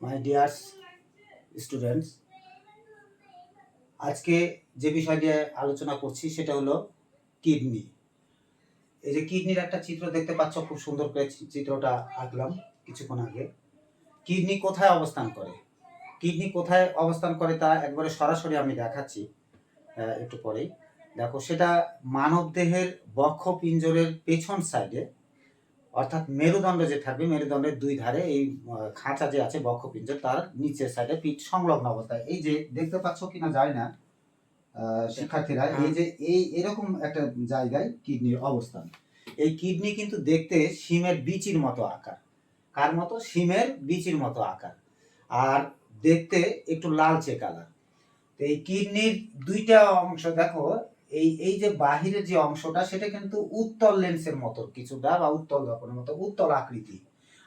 মাই dears students আজকে যে বিষয় নিয়ে আলোচনা করছি সেটা হলো কিডনি। এই যে কিডনির একটা চিত্র দেখতে পাচ্ছ, খুব সুন্দর করে চিত্রটা আঁকলাম কিছুক্ষণ আগে। কিডনি কোথায় অবস্থান করে? কিডনি কোথায় অবস্থান করে তা একবারে সরাসরি আমি দেখাচ্ছি একটু পরেই। দেখো, সেটা মানব দেহের বক্ষ পিঞ্জরের পেছন সাইডে অর্থাৎ মেরুদণ্ড যে থাকবে মেরুদণ্ডের দুই ধারে এই খাঁচা যে আছে বক্ষপিঞ্জর তার নিচের সাইডে পিঠ সংলগ্ন অবস্থায়। এই যে দেখতে পাচ্ছ কিনা যায় না শিক্ষার্থীরা এই যে এই এরকম একটা জায়গায় কিডনির অবস্থান। এই কিডনি কিন্তু দেখতে সিমের বিচির মতো আকার। কার মতো? সিমের বিচির মতো আকার। আর দেখতে একটু লালচে কালার তো এই কিডনির দুইটা অংশ দেখো এই এই যে বাহিরের যে অংশটা, সেটা কিন্তু উত্তল লেন্সের মতো কিছুটা বা উত্তল দর্পণের মতো, উত্তল আকৃতি।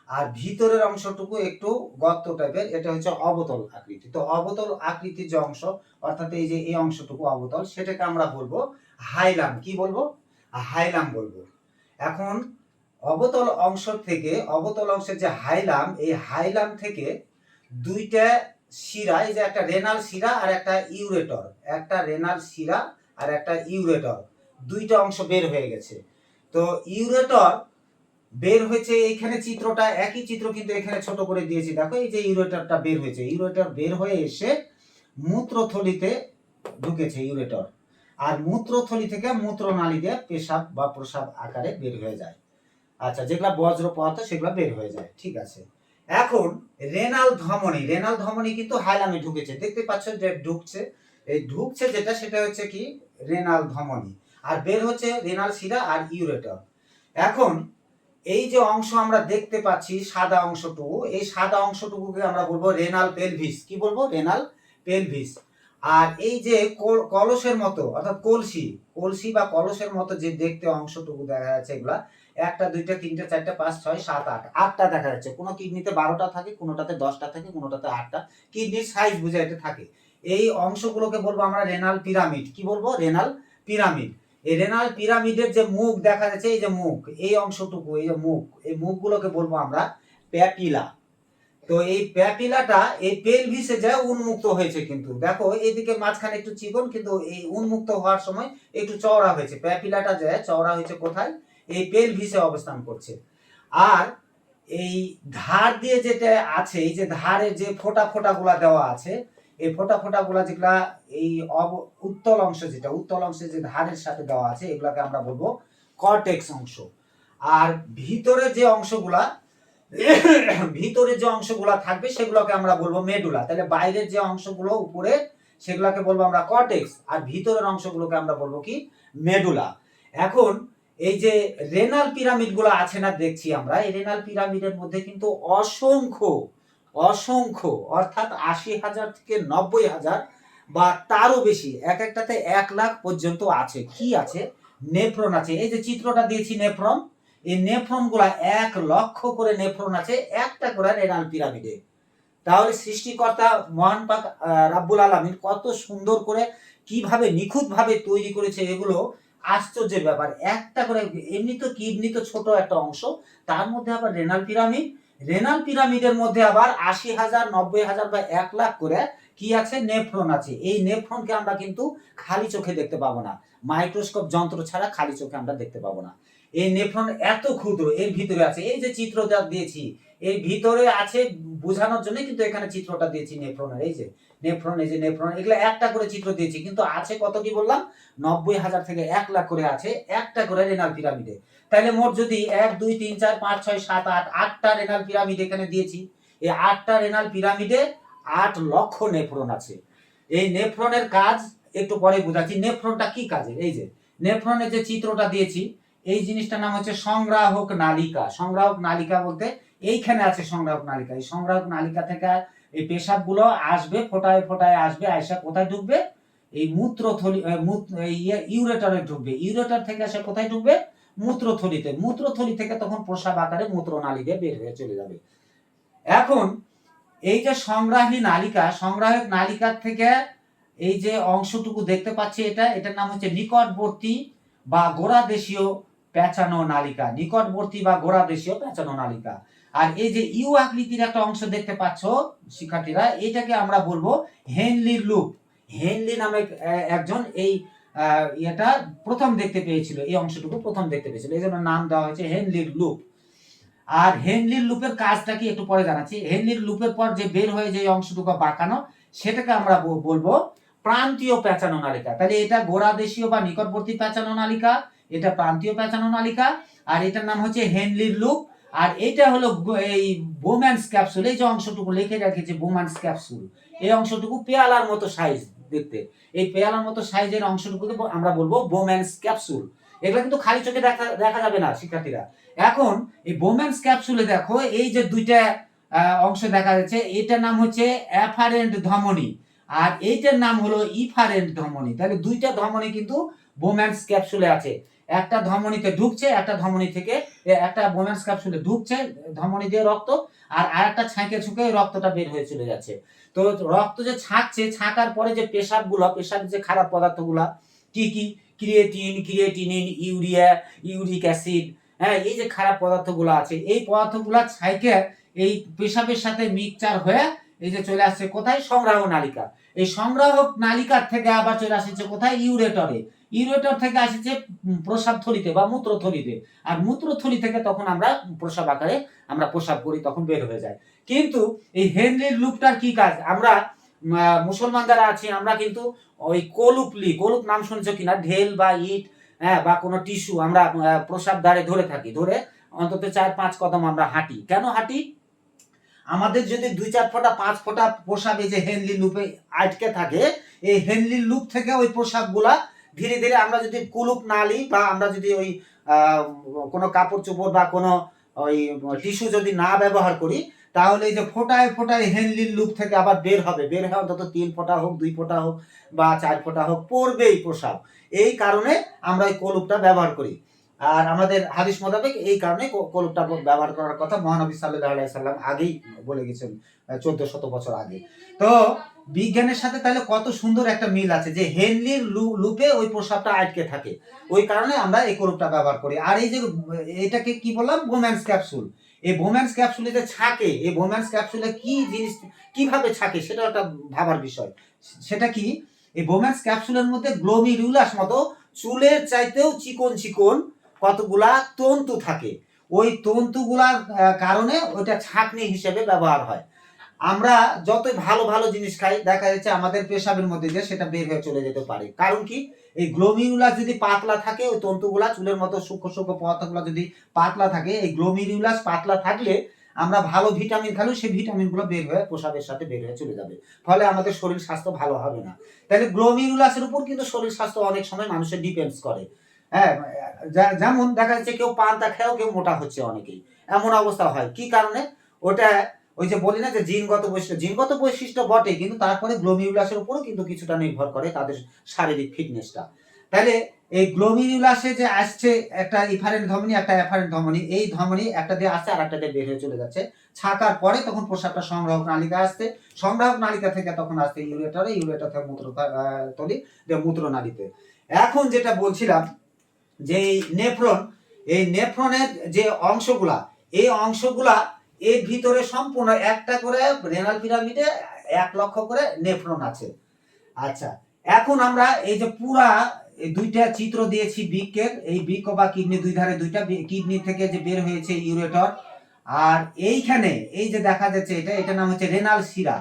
আর ভিতরের অংশটুকু একটু গর্ত টাইপের, এটা হচ্ছে অবতল আকৃতি। তো অবতল আকৃতির যে অংশ, অর্থাৎ এই যে, এই অংশটুকু অবতল, সেটাকে আমরা বলব হাইলাম। কি বলব? হাইলাম বলব। এখন অবতল অংশ থেকে, অবতল অংশের যে হাইলাম, এই হাইলাম থেকে দুইটা শিরা, এই যে একটা রেনাল শিরা আর একটা ইউরেটর। একটা রেনাল শিরা আর একটা ইউরেটর, দুইটা অংশ বের হয়ে গেছে। তো ইউরেটর বের হয়েছে এইখানে চিত্রটা, একই চিত্র কিন্তু এখানে ছোট করে দিয়েছি। দেখো এই যে ইউরেটরটা বের হয়েছে। ইউরেটর বের হয়ে এসে মূত্রথলিতে ঢুকেছে ইউরেটর। আর মূত্রথলি থেকে মূত্রনালী দিয়ে পেশাব বা প্রসাব আকারে বের হয়ে যায়। আচ্ছা যেগুলা বজ্র পদার্থ, সেগুলো বের হয়ে যায়। ঠিক আছে। এখন রেনাল ধমনী রেনাল ধমনী কিন্তু হাইলামে ঢুকেছে। দেখতে পাচ্ছ যে ঢুকছে। এই ঢুকছে যেটা, সেটা হচ্ছে কি? রেনাল ধমনী। আর বের হচ্ছে রেনাল শিরা আর ইউরেটর। এখন এই যে অংশ আমরা দেখতে পাচ্ছি সাদা অংশটুকু, এই সাদা অংশটুকুকে আমরা বলব রেনাল পেলভিস। কি বলব? Renal pelvis. আর এই যে কলসের মতো, অর্থাৎ কলসি কলসি বা কলসের মতো যে দেখতে অংশটুকু দেখা যাচ্ছে এগুলা, একটা, দুইটা, তিনটা, চারটা, পাঁচ, ছয়, সাত, আট, আটটা দেখা যাচ্ছে। কোনো কিডনিতে বারোটা থাকে, কোনোটাতে দশটা থাকে, কোনোটাতে আটটা। কিডনির সাইজ বুঝে এটা থাকে। এই অংশগুলোকে বলব আমরা রেনাল পিরামিড কি বলব? রেনাল পিরামিড এই রেনাল পিরামিডের যে মুখ দেখা যাচ্ছে, এই যে মুখ, এই অংশটুকু, এই যে মুখ, এই মুখগুলোকে বলব আমরা প্যাপিলা। তো এই প্যাপিলাটা এই পেলভিসে যায় উন্মুক্ত হয়েছে কিন্তু, দেখো এইদিকে মাঝখানে একটু চিকন, কিন্তু এই উন্মুক্ত হওয়ার সময় একটু চওড়া হয়েছে। প্যাপিলাটা যায় চওড়া হয়েছে কোথায়? এই পেলভিসে অবস্থান করছে। আর এই ধার দিয়ে যেটা আছে, এই যে ধারে যে ফোটা ফোটা গুলা দেওয়া আছে এই ফোটা ফোটা গুলা যেগুলা এই অব- উত্তল অংশ যেটা, উত্তল অংশে যে ধারের সাথে দেওয়া আছে, এগুলাকে আমরা বলব কর্টেক্স অংশ। আর ভিতরে যে অংশগুলা, ভিতরে যে অংশগুলা থাকবে, সেগুলোকে আমরা বলব মেডুলা তাহলে বাইরের যে অংশগুলো, উপরে, সেগুলোকে বলব আমরা কর্টেক্স আর ভিতরের অংশগুলোকে আমরা বলব কি? মেডুলা এখন এই যে রেনাল পিরামিডগুলো আছে না, দেখছি আমরা, এই রেনাল পিরামিডের মধ্যে কিন্তু অসংখ্য অসংখ্য, অর্থাৎ আশি হাজার থেকে নব্বই হাজার, বা তারও বেশি, এক একটাতে এক লাখ পর্যন্ত আছে। কি আছে? নেফ্রন আছে। এই যে চিত্রটা দিয়েছি নেফ্রন, এই নেফ্রনগুলা এক লক্ষ করে নেফ্রন আছে, একটা করে রেনাল পিরামিডে। তাহলে সৃষ্টিকর্তা মহান পাক রাব্বুল আলমিন কত সুন্দর করে কীভাবে নিখুঁত ভাবে তৈরি করেছে এগুলো, আশ্চর্যের ব্যাপার। একটা করে, এমনি তো কিডনি তো ছোট একটা অংশ, তার মধ্যে আবার রেনাল পিরামিড রেনাল পিরামিডের মধ্যে আবার আশি হাজার, নব্বই হাজার বা এক লাখ করে কি আছে? নেফ্রন আছে। এই নেফ্রনকে আমরা কিন্তু খালি চোখে দেখতে পাবো না। মাইক্রোস্কোপ যন্ত্র ছাড়া খালি চোখে আমরা দেখতে পাবো না। এই নেফ্রন এত ক্ষুদ্র, এর ভিতরে আছে। এই যে চিত্রটা দিয়েছি, এর ভিতরে আছে বোঝানোর জন্য কিন্তু এখানে চিত্রটা দিয়েছি নেফ্রনের। এই যে নেফ্রন, এই যে নেফ্রন, এগুলো একটা করে চিত্র দিয়েছি, কিন্তু আছে কত কি বললাম? নব্বই হাজার থেকে এক লাখ করে আছে, একটা করে রেনাল পিরামিডে তাহলে মোট যদি এক, দুই, তিন, চার, পাঁচ, ছয়, সাত, আট, আটটা রেনাল পিরামিড এখানে দিয়েছি, এই আটটা রেনাল পিরামিডে আট লক্ষ নেফ্রন আছে। এই নেফ্রনের কাজ একটু পরে বোঝাচ্ছি, নেফ্রনটা কি কাজে এই যে, নেফ্রনের যে চিত্রটা দিয়েছি, এই জিনিসটার নাম হচ্ছে সংগ্রাহক নালিকা। সংগ্রাহক নালিকা বলতে এইখানে আছে সংগ্রাহক নালিকা। এই সংগ্রাহক নালিকা থেকে এই পেশাবগুলো আসবে, ফোটায় ফোটায় আসবে, আয়সা কোথায় ঢুকবে এই মূত্রথলি ইয়ে- ইউরেটারে ঢুকবে ইউরেটার থেকে আসে কোথায় ঢুকবে মূত্রথলিতে। মূত্রথলি থেকে তখন প্রসাব আকারে মূত্রনালী দিয়ে বের হয়ে চলে যাবে। এখন, এই যে সংগ্রাহী নালিকা, সংগ্রাহক নালিকার থেকে এই যে অংশটুকু দেখতে পাচ্ছি এটা, এটার নাম হচ্ছে নিকটবর্তী বা গোড়া দেশীয় পেঁচানো নালিকা। নিকটবর্তী বা গোড়া দেশীয় পেঁচানো নালিকা। আর এই যে ইউ আকৃতির একটা অংশ দেখতে পাচ্ছ, শিক্ষার্থীরা, এটাকে আমরা বলব হেনলির লুপ। হেনলি নামে একজন এই এটা প্রথম দেখতে পেয়েছিল, এই অংশটুকু প্রথম দেখতে পেয়েছিল, এই জন্য নাম দেওয়া হয়েছে হেনলির লুপ। আর হেনলির লুপের কাজটা কি একটু পরে জানাচ্ছি, হেনলির লুপের পর যে বের হয়ে যে অংশটুকু বাঁকানো, সেটাকে আমরা বলব প্রান্তীয় পেঁচানো নালিকা। তাহলে এটা গোড়াদেশীয় বা নিকটবর্তী পেঁচানো নালিকা, এটা প্রান্তীয় পেঁচানো নালিকা, আর এটার নাম হচ্ছে হেনলির লুপ। আর এটা হলো এই বোম্যান্স ক্যাপসুল এই যে অংশটুকু লিখে রেখেছে বোম্যান্স ক্যাপসুল এই অংশটুকু পেয়ালার মতো সাইজ দেখতে। এই পেয়ালার মতো সাইজের অংশটুকুকে ব- আমরা বলব বোম্যান্স ক্যাপসুল এগুলো কিন্তু খালি চোখে দেখা দেখা যাবে না শিক্ষার্থীরা। এখন এই বোম্যান্স ক্যাপসুলে দেখো, এই যে দুইটা অংশ দেখা যাচ্ছে, এটার নাম হচ্ছে অ্যাফারেন্ট ধমনী। আর এইটার নাম হলো ইফারেন্ট ধমনী। তাহলে দুইটা ধমনী কিন্তু বোম্যান্স ক্যাপসুলে আছে। একটা ধমনীতে ঢুকছে, একটা ধমনী থেকে একটা বোম্যান্স ক্যাপসুলে ঢুকছে, ধমনী দিয়ে রক্ত, আর আর একটা ছাঁকে ছুঁকে রক্তটা বের হয়ে চলে যাচ্ছে। তো রক্ত যে ছাঁকছে, ছাঁকার পরে যে পেশাবগুলো, পেশাব যে খারাপ পদার্থগুলা, কি কি? Creatine, creatinine, urea, uric acid হ্যাঁ এই যে খারাপ পদার্থগুলো আছে, এই পদার্থগুলো ছাইকে এই পেশাবের সাথে মিক্সচার হয়ে এই যে চলে আসছে কোথায়? সংগ্রাহক নালিকা। এই সংগ্রাহক নালিকার থেকে আবার চলে আসছে কোথায়? ইউরেটরে। ইউরেটর থেকে আসছে প্রসাব থলিতে বা মূত্রথলিতে আর মূত্রথলি থেকে তখন আমরা প্রসাব আকারে আমরা প্রসাব করি, তখন বের হয়ে যায়। কিন্তু এই হেনরির লুপটার কি কাজ? আমরা মুসলমান যারা আছি, আমরা কিন্তু ওই কলুপলি, কলুপ নাম শুনছো কিনা? ঢেল বা ইট হ্যাঁ বা কোনো টিস্যু আমরা প্রসাব দ্বারে ধরে থাকি। ধরে অন্তত চার, পাঁচ কদম আমরা হাঁটি। কেন হাঁটি? আমাদের যদি দুই, চার ফোঁটা, পাঁচ ফোঁটা প্রসাব এই যে হেনলি লুপে আটকে থাকে, এই হেনলি লুপ থেকে ওই প্রসাবগুলা ধীরে ধীরে আমরা যদি কুলুপ নালি বা আমরা যদি ওই কোনো কাপড় চোপড় বা কোনো ওই টিস্যু যদি না ব্যবহার করি, তাহলে এই যে ফোটায় ফোটায় হেনলির লুপ থেকে আবার বের হবে। বের হয় অন্তত তিন ফোঁটা হোক, দুই ফোঁটা হোক বা চার ফোঁটা হোক, পড়বেই প্রসাব। এই কারণে আমরা এই কলুপটা ব্যবহার করি। আর আমাদের হাদিস মোতাবেক এই কারণে কলুপটা ব্যবহার করার কথা মহানবী সাল্লাহ আলাইসাল্লাম আগেই বলে গেছেন, চোদ্দ শত বছর আগে। তো বিজ্ঞানের সাথে তাহলে কত সুন্দর একটা মিল আছে যে হেনলির লুপে ওই প্রসাবটা আটকে থাকে। ওই কারণে আমরা এই কলুপটা ব্যবহার করি। আর এই যে, এটাকে কি বললাম? বোম্যান্স ক্যাপসুল এই বোম্যান্স ক্যাপসুলে যে ছাকে, এই বোম্যান্স ক্যাপসুলে কি জিনিস, কীভাবে ছাকে সেটা একটা ভাবার বিষয়। সেটা কি? এই বোম্যান্স ক্যাপসুলের মধ্যে গ্লোমিরুলাস মতো চুলের চাইতেও চিকন চিকন কতগুলা তন্তু থাকে। ওই তন্তুগুলার কারণে ওইটা ছাকনি হিসেবে ব্যবহার হয়। আমরা যতই ভালো ভালো জিনিস খাই, দেখা যাচ্ছে আমাদের পেশাবের মধ্যে যে সেটা বের হয়ে চলে যেতে পারে। কারণ কি? এই গ্লোমিরুলাস যদি পাতলা থাকে, ওই তন্তুগুলা চুলের মতো সূক্ষ্ম সূক্ষ্ম পদার্থগুলো যদি পাতলা থাকে, এই গ্লোমিরুলাস পাতলা থাকলে আমরা ভালো ভিটামিন খালেও সেই ভিটামিনগুলো বের হয়ে প্রসাবের সাথে বের হয়ে চলে যাবে। ফলে আমাদের শরীর স্বাস্থ্য ভালো হবে না। তাহলে গ্লোমিরুলাসের উপর কিন্তু শরীর স্বাস্থ্য অনেক সময় মানুষের ডিপেন্ডস করে। হ্যাঁ যেমন দেখা যাচ্ছে কেউ পান্তা খেয়েও কেউ মোটা হচ্ছে অনেকেই। এমন অবস্থা হয়। কি কারণে? ওটা ওই যে বলি না যে জিনগত বৈশিষ্ট্য জিনগত বৈশিষ্ট্য বটে, কিন্তু তারপরে গ্লোমিউলাসের উপরও কিন্তু কিছুটা নির্ভর করে তাদের শারীরিক ফিটনেসটা তাহলে এই গ্লোমিরুলাসে যে আসছে একটা ইফারেন্ট ধমনী, একটা অ্যাফারেন্ট ধমনী, এই ধমনি একটা দিয়ে আসছে আর একটা দিয়ে বের হয়ে চলে যাচ্ছে। ছাকার পরে তখন প্রসাবটা সংগ্রাহক নালিকা আসছে। সংগ্রাহক নালিকা থেকে তখন আসছে ইউরেটারে ইউরেটার থেকে মূত্র তলি, যে মূত্র নালীতে। এখন যেটা বলছিলাম, যে এই নেফ্রন এই নেফ্রনের যে অংশগুলা, এই অংশগুলা এর ভিতরে সম্পূর্ণ একটা করে রেনাল পিরামিডে এক লক্ষ করে নেফ্রন আছে। আচ্ছা এখন আমরা এই যে পুরা দুইটা চিত্র দিয়েছি বৃক্কের এই বৃক্ক বা কিডনি, দুই ধারে দুইটা কিডনি থেকে যে বের হয়েছে ইউরেটর আর এইখানে এই যে দেখা যাচ্ছে এটা এটা নাম হচ্ছে রেনাল শিরা।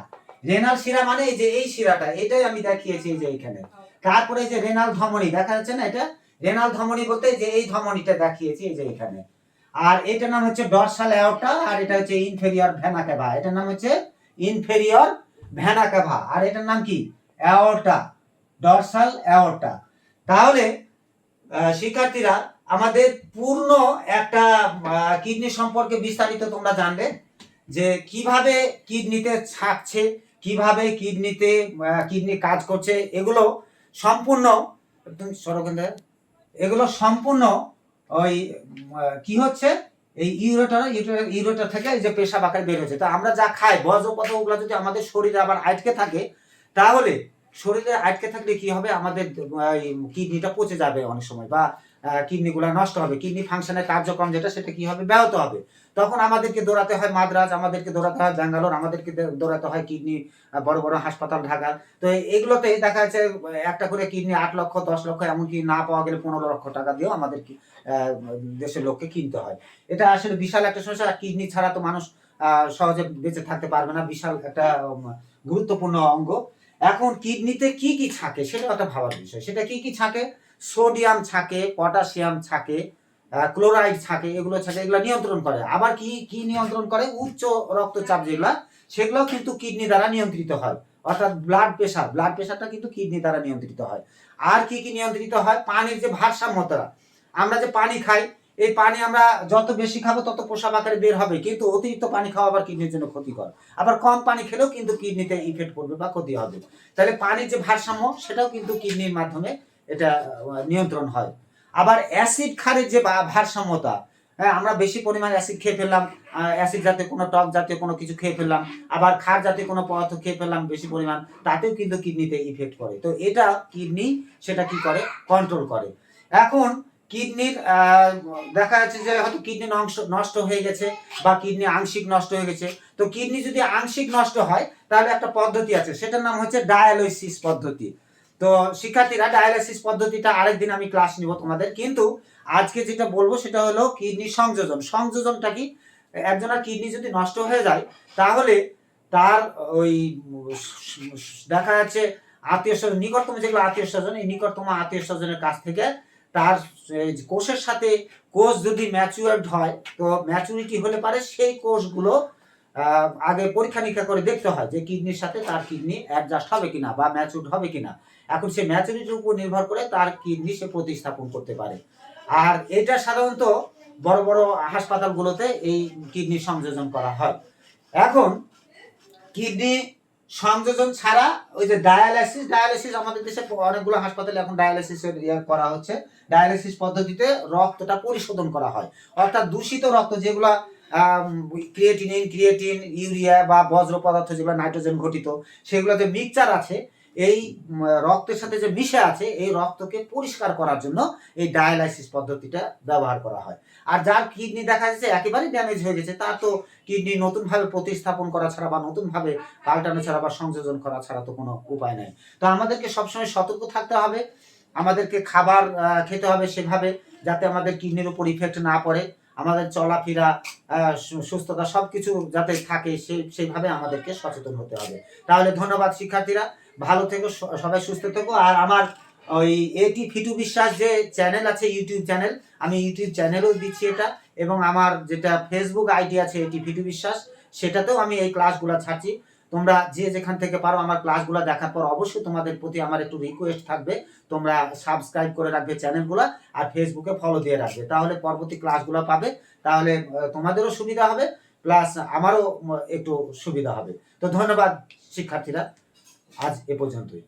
রেনাল শিরা মানে এই যে এই শিরাটা, এটাই আমি দেখিয়েছি যে এইখানে। তারপরে যে রেনাল ধমনী, দেখা যাচ্ছে না এটা? রেনাল ধমনী বলতে যে এই ধমনীটা দেখিয়েছি এই যে এখানে আর এটার নাম হচ্ছে ডরসাল অ্যাওর্টা আর এটা হচ্ছে ইনফেরিয়র ভ্যানা ক্যাভা এটার নাম হচ্ছে ইনফেরিয়র ভ্যানা ক্যাভা আর এটার নাম কি? অ্যাওর্টা ডরসাল অ্যাওর্টা তাহলে শিক্ষার্থীরা, আমাদের পূর্ণ একটা কিডনি সম্পর্কে বিস্তারিত তোমরা জানবে, যে কীভাবে কিডনিতে ছাকছে, কীভাবে কিডনিতে কিডনি কাজ করছে, এগুলো সম্পূর্ণ তুমি সরকেন এগুলো সম্পূর্ণ ওই কি হচ্ছে? এই ইউরোটা ইউরোটা থেকে যে পেশাব আকারে বের হচ্ছে তা আমরা যা খাই বজ্র পদার্থ ওগুলো যদি আমাদের শরীরে আবার আটকে থাকে, তাহলে শরীরে আটকে থাকলে কি হবে? আমাদের কিডনিটা পচে যাবে অনেক সময় বা কিডনিগুলো নষ্ট হবে। কিডনি ফাংশনের কার্যক্রম যেটা, সেটা কি হবে? ব্যাহত হবে। তখন আমাদেরকে দৌড়াতে হয় মাদ্রাজ, আমাদেরকে দৌড়াতে হয় ব্যাঙ্গালোর, আমাদেরকে দৌড়াতে হয় কিডনি বড় বড় হাসপাতাল ঢাকা। তো এগুলোতে দেখা যাচ্ছে একটা করে কিডনি আট লক্ষ, দশ লক্ষ, এমনকি না পাওয়া গেলে পনেরো লক্ষ টাকা দিয়েও আমাদেরকে দেশের লোককে কিনতে হয়। এটা আসলে বিশাল একটা সমস্যা কিডনি ছাড়া তো মানুষ সহজে বেঁচে থাকতে পারবে না, বিশাল একটা গুরুত্বপূর্ণ অঙ্গ। এখন কিডনিতে কি কি থাকে সেটা একটা ভাবার বিষয়। সেটা কি কি থাকে? সোডিয়াম থাকে, পটাশিয়াম থাকে ক্লোরাইড থাকে, এগুলো থাকে, এগুলো নিয়ন্ত্রণ করে। আবার কি কি নিয়ন্ত্রণ করে? উচ্চ রক্তচাপ যেগুলা সেগুলো কিন্তু কিডনি দ্বারা নিয়ন্ত্রিত হয়। অর্থাৎ ব্লাড প্রেশার ব্লাড প্রেশারটা কিন্তু কিডনি দ্বারা নিয়ন্ত্রিত হয়। আর কি কি নিয়ন্ত্রিত হয়? পানির যে ভারসাম্যতা আমরা যে পানি খাই, এই পানি আমরা যত বেশি খাব, তত পোষাক আকারে বের হবে। কিন্তু অতিরিক্ত পানি খাওয়া আবার কিডনির জন্য ক্ষতিকর। আবার কম পানি খেলেও কিন্তু কিডনিতে ইফেক্ট করবে বা ক্ষতি হবে। তাহলে পানির যে ভারসাম্য, সেটাও কিন্তু কিডনির মাধ্যমে এটা নিয়ন্ত্রণ হয়। আবার অ্যাসিড ক্ষারের যে ভারসাম্যতা হ্যাঁ আমরা বেশি পরিমাণ অ্যাসিড খেয়ে ফেললাম অ্যাসিড জাতীয় কোনো টক জাতীয় কোনো কিছু খেয়ে ফেললাম, আবার ক্ষার জাতীয় কোনো পদার্থ খেয়ে ফেললাম বেশি পরিমাণ, তাতেও কিন্তু কিডনিতে ইফেক্ট করে তো এটা কিডনি, সেটা কি করে? কন্ট্রোল করে। এখন কিডনির দেখা যাচ্ছে যে হয়তো কিডনি নষ্ট হয়ে গেছে বা কিডনি আংশিক নষ্ট হয়ে গেছে। তো কিডনি যদি আংশিক নষ্ট হয়, তাহলে একটা পদ্ধতি আছে, সেটার নাম হচ্ছে ডায়ালিসিস পদ্ধতি। তো শিক্ষার্থীরা ডায়ালিসিস পদ্ধতিটা আরেকদিন আমি ক্লাস নিব তোমাদের। কিন্তু আজকে যেটা বলব সেটা হলো কিডনি সংযোজন। সংযোজনটা কি? একজনের কিডনি যদি নষ্ট হয়ে যায়, তাহলে তার ওই দেখা যাচ্ছে আত্মীয় স্বজন, নিকটতম যেগুলো আত্মীয় স্বজন, এই নিকটতম আত্মীয় স্বজনের কাছ থেকে তার কোষের সাথে কোষ যদি ম্যাচুয়ার্ড হয়, তো ম্যাচুরিটি হলে পারে সেই কোষগুলো আগে পরীক্ষা নিরীক্ষা করে দেখতে হয় যে কিডনির সাথে তার কিডনি অ্যাডজাস্ট হবে কিনা বা ম্যাচুরড হবে কিনা। এখন সে ম্যাচুরিটির উপর নির্ভর করে তার কিডনি সে প্রতিস্থাপন করতে পারে। আর এটা সাধারণত বড় বড় হাসপাতালগুলোতে এই কিডনি সংযোজন করা হয়। এখন কিডনি সংযোজন ছাড়া ওই যে ডায়ালাইসিস ডায়ালাইসিস আমাদের দেশে অনেকগুলো হাসপাতালে এখন ডায়ালাইসিস করা হচ্ছে। ডায়ালাইসিস পদ্ধতিতে রক্তটা পরিশোধন করা হয়। অর্থাৎ দূষিত রক্ত যেগুলা ক্রিয়েটিন ক্রিয়েটিন, ইউরিয়া বা বজ্র পদার্থ যেগুলো নাইট্রোজেন ঘটিত, সেগুলোতে মিক্সচার আছে। এই রক্তের সাথে যে মিশে আছে, এই রক্তকে পরিষ্কার করার জন্য এই ডায়ালাইসিস পদ্ধতিটা ব্যবহার করা হয়। আর যার কিডনি দেখা যাচ্ছে একেবারেই ড্যামেজ হয়ে গেছে, তার তো কিডনি নতুনভাবে প্রতিস্থাপন করা ছাড়া বা নতুনভাবে পাল্টানো ছাড়া বা সংযোজন করা ছাড়া তো কোনো উপায় নেই। তো আমাদেরকে সবসময় সতর্ক থাকতে হবে, আমাদেরকে খাবার খেতে হবে সেভাবে, যাতে আমাদের কিডনির উপর ইফেক্ট না পড়ে। আমাদের চলাফেরা সুস্থতা সবকিছু যাতে থাকে সেই সেইভাবে আমাদেরকে সচেতন হতে হবে। তাহলে ধন্যবাদ শিক্ষার্থীরা। ভালো থেকো সবাই সুস্থ থেকো। আর আমার ওই এটি ফিটু বিশ্বাস যে চ্যানেল আছে ইউটিউব চ্যানেল আমি ইউটিউব চ্যানেলও দিচ্ছি এটা। এবং আমার যেটা ফেসবুক আইডি আছে এটি ফিটু বিশ্বাস, সেটাতেও আমি এই ক্লাসগুলো ছাড়ছি। তোমরা যে যেখান থেকে পারো আমার ক্লাসগুলো দেখার পর অবশ্যই তোমাদের প্রতি আমার একটু রিকোয়েস্ট থাকবে। তোমরা সাবস্ক্রাইব করে রাখবে চ্যানেলগুলো আর ফেসবুকে ফলো দিয়ে রাখবে। তাহলে পরবর্তী ক্লাসগুলো পাবে। তাহলে তোমাদেরও সুবিধা হবে প্লাস আমারও একটু সুবিধা হবে। তো ধন্যবাদ, শিক্ষার্থীরা। আজ এ পর্যন্তই।